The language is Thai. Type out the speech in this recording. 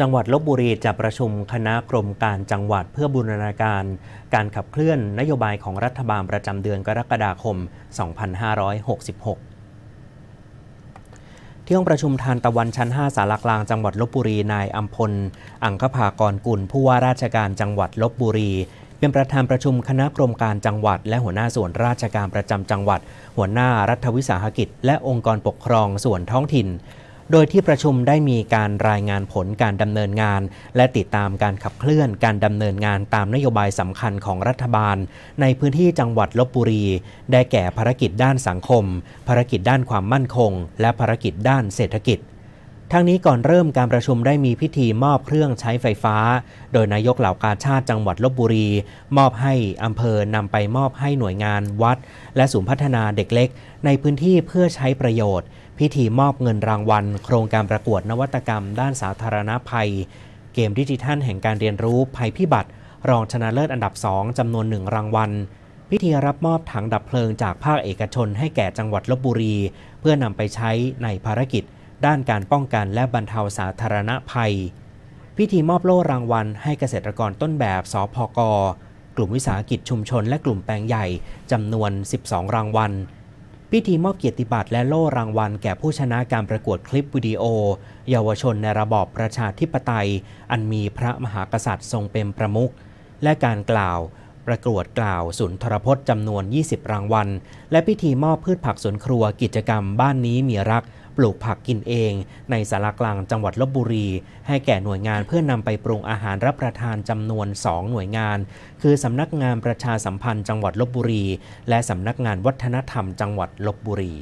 จังหวัดลบบุรีจะประชุมคณะกรมการจังหวัดเพื่อบูรณาการ การขับเคลื่อนนโยบายของรัฐบาลประจำเดือนกรกฎาคม 2566ที่ห้องประชุมทานตะวันชั้น 5 สารกลางจังหวัดลบบุรี นายอัมพล อังคภากรกุล ผู้ว่าราชการจังหวัดลบบุรี เป็นประธานประชุมคณะกรมการจังหวัด และหัวหน้าส่วนราชการประจำจังหวัด หัวหน้ารัฐวิสาหกิจ และองค์กรปกครองส่วนท้องถิ่น โดยที่ประชุมได้มีการรายงานผลการดำเนินงาน และติดตามการขับเคลื่อนการดำเนินงานตามนโยบายสำคัญของรัฐบาล ในพื้นที่จังหวัดลบบุรี ได้แก่ภารกิจด้านสังคม ภารกิจด้านความมั่นคง และภารกิจด้านเศรษฐกิจ ทั้งนี้ก่อนเริ่มการประชุมได้มีพิธีมอบเครื่องใช้ไฟฟ้า โดยนายกเหล่ากาชาติจังหวัดลบบุรี มอบให้อำเภอนำไปมอบให้หน่วยงานวัด และศูนย์พัฒนาเด็กเล็ก ในพื้นที่เพื่อใช้ประโยชน์ พิธีมอบเงินรางวัล โครงการประกวดนวัตกรรม ด้านสาธารณภัย เกมดิจิทัลแห่งการเรียนรู้ภัยพิบัติ รองชนะเลิศอันดับ 2จำนวนหนึ่งรางวัลพิธีรับมอบถังดับเพลิงจากภาคเอกชนให้แก่จังหวัดลบบุรี เพื่อนำไปใช้ในภารกิจ ด้านการป้องกันและบรรเทาสาธารณภัย พิธีมอบโล่รางวัลให้เกษตรกรต้นแบบสพก กลุ่มวิสาหกิจชุมชนและกลุ่มแปลงใหญ่จำนวน 12 รางวัล พิธีมอบเกียรติบัตรและโล่รางวัลแก่ผู้ชนะการประกวดคลิปวิดีโอ เยาวชนในระบอบประชาธิปไตย อันมีพระมหากษัตริย์ทรงเป็นประมุขและการกล่าวประกวดกล่าวสุนทรพจน์จำนวน 20 รางวัล และพิธีมอบพืชผักสวนครัวกิจกรรมบ้านนี้มีรัก ปลูกผักกินเอง ในสารกลางจังหวัดลบบุรี ให้แก่หน่วยงานเพื่อนำไปปรุงอาหารรับประทานจำนวน 2 หน่วยงาน คือสำนักงานประชาสัมพันธ์จังหวัดลบบุรี และสำนักงานวัฒนธรรมจังหวัดลบบุรี